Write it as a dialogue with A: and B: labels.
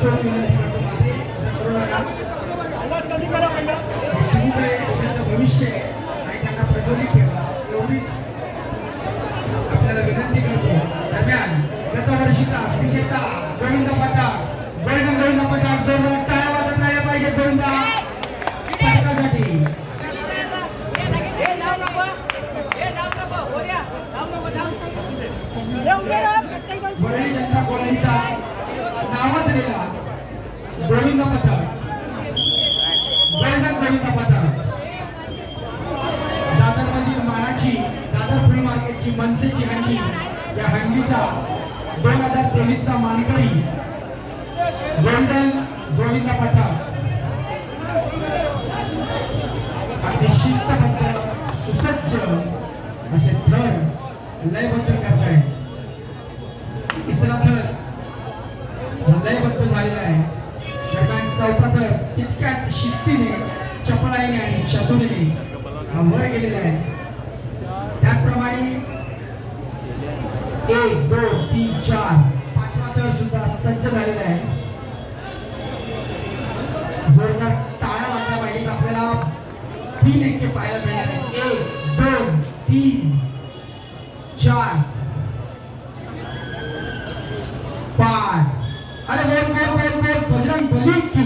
A: চলবে नावाजलेला गोविंद पथक गोल्डन गोविंद पथक दादरमधील मानाची दादर फुल मार्केटची मनसेची हंडी या हंडीचा दोन हजार तेवीसचा मानकरी गोल्डन गोविंद पथक अगदी शिस्तबद्ध सुसज्ज असे थर लयबद्ध करताय तिसरा थर लयबद्ध झालेला आहे. दरम्यान चौथा इतक्या शिस्तीने चपळाईने आणि चतुरीने वर गेलेला आहे. त्याचप्रमाणे एक दोन तीन चार पाचवा तर सुद्धा सज्ज झालेला आहे. जोरदार टाळ्या वाजल्या पाहिजे आपल्याला. तीन एक पाहायला मिळणार आहेत. एक दोन तीन चार पाच अरे बोल बोल बोल बोल बजरंग बली की.